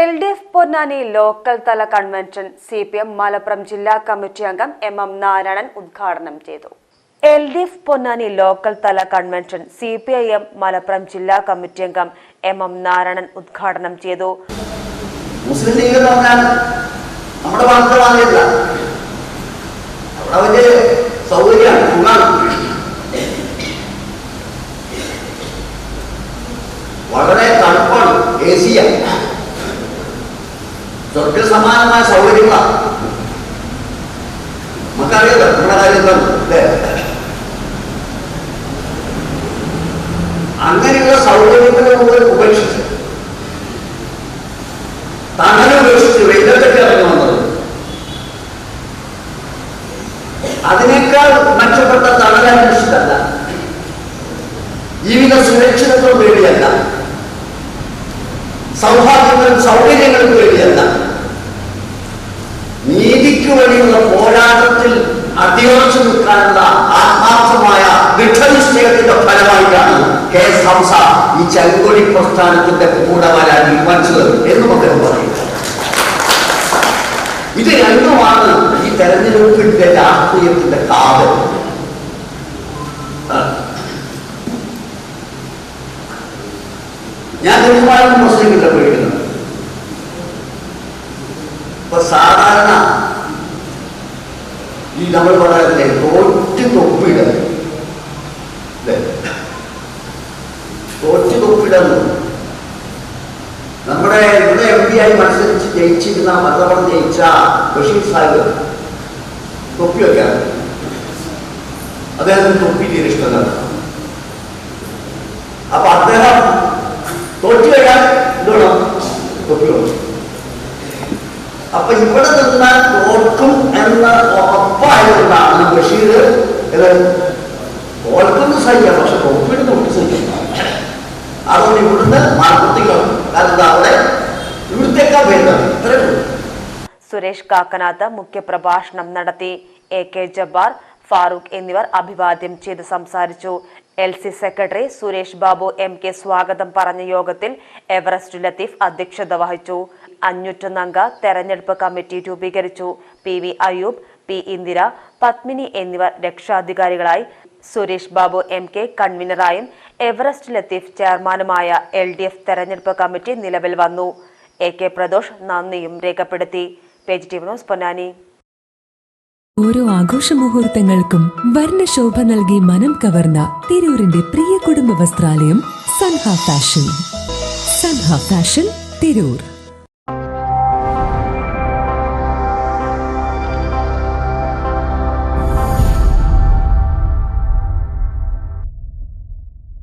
L D F Ponnani local തല convention C P M Malappuram ജില്ലാ committee അംഗം M M Narayanan ഉദ്ഘാടനം ചെയ്തു. L D F Ponnani local തല convention C P I M Malappuram ജില്ലാ committee അംഗം M M Narayanan ഉദ്ഘാടനം ചെയ്തു. സ്വർഗ സമാനമായ സൗകര്യങ്ങളാണ് നമുക്കറിയാലോ നമ്മുടെ കാര്യം എന്താണ് അല്ലേ അങ്ങനെയുള്ള സൗകര്യങ്ങളെ മുതൽ ഉപേക്ഷിച്ച് തണൽ ഉപേക്ഷിച്ച് വെയിലത്തൊക്കെ ഇറങ്ങി വന്നത് അതിനേക്കാൾ മെച്ചപ്പെട്ട തണൽ അന്വേഷിച്ചതല്ല ജീവിത സുരക്ഷിതത്വം വേണ്ടിയല്ല സൗഭാഗ്യങ്ങളും സൗകര്യങ്ങളും വേണ്ടിയല്ല നീതിക്ക് വേണ്ടിയുള്ള പോരാട്ടത്തിൽ അടിയുറച്ചു നിൽക്കാനുള്ള ആത്മാർത്ഥമായ ദൃഢനിശ്ചയത്തിന്റെ ഫലമായിട്ടാണ് കെ എസ് ഹംസ ഈ ചങ്കൊടി പ്രസ്ഥാനത്തിന്റെ കൂടെ തീരുമാനിച്ചത് എന്ന് അദ്ദേഹം പറയുന്നു. ഇത് രണ്ടുമാണ് ഈ തെരഞ്ഞെടുപ്പിന്റെ രാഷ്ട്രീയത്തിന്റെ കാവൽ ഞാൻ ഒരുപാട് മുസ്ലിമില്ല ഈ നമ്മൾ പറയാറില്ലേ തോറ്റ് തൊപ്പിടൽ. അല്ലേ തോറ്റ് തൊപ്പിടുന്നു നമ്മുടെ ഇവിടെ എം പി ആയി മത്സരിച്ച് ജയിച്ചിരുന്ന മതപണം ജയിച്ച ബഷീർ സാഹിബ് തൊപ്പി വയ്ക്കാറ് അദ്ദേഹത്തിന് തൊപ്പി തീരെ ഇഷ്ടമല്ല. അപ്പൊ അദ്ദേഹം തോറ്റു കഴിഞ്ഞാൽ ഇത് തോൽക്കുന്നു സഹിക്കാം പക്ഷെ ഒപ്പിടുന്ന തൊട്ട് സഹിക്കാം അതുകൊണ്ട് ഇവിടുന്ന് മലപ്പുറത്തേക്കാണ് കാരണം അവിടെ ഇവിടുത്തേക്കാൾ ഭേദം ഇത്രേ ഉള്ളൂ. സുരേഷ് കാക്കനാഥ് മുഖ്യപ്രഭാഷണം നടത്തി. എ കെ ജബ്ബാർ ഫാറൂഖ് എന്നിവർ അഭിവാദ്യം ചെയ്ത് സംസാരിച്ചു. L C secretary Suresh Babu M K സ്വാഗതം പറഞ്ഞ യോഗത്തിൽ എവറസ്റ്റ് ലത്തീഫ് അധ്യക്ഷത വഹിച്ചു. അഞ്ഞൂറ്റൊന്നംഗ തെരഞ്ഞെടുപ്പ് കമ്മിറ്റി രൂപീകരിച്ചു. P V Ayub P Indira Padmini എന്നിവർ രക്ഷാധികാരികളായി സുരേഷ് ബാബു എം കെ കൺവീനറായും എവറസ്റ്റ് ലത്തീഫ് ചെയർമാനുമായ എൽ ഡി എഫ് തെരഞ്ഞെടുപ്പ് കമ്മിറ്റി നിലവിൽ വന്നു. എ കെ പ്രദോഷ് നന്ദിയും രേഖപ്പെടുത്തി. ന്യൂസ് പൊന്നാനി. ഓരോ ആഘോഷ മുഹൂർത്തങ്ങൾക്കും വർണശോഭ നൽകി മനം കവർന്ന തിരൂരിന്റെ പ്രിയ കുടുംബ വസ്ത്രാലയം സൻഹ ഫാഷൻ. സൻഹ ഫാഷൻ തിരൂർ.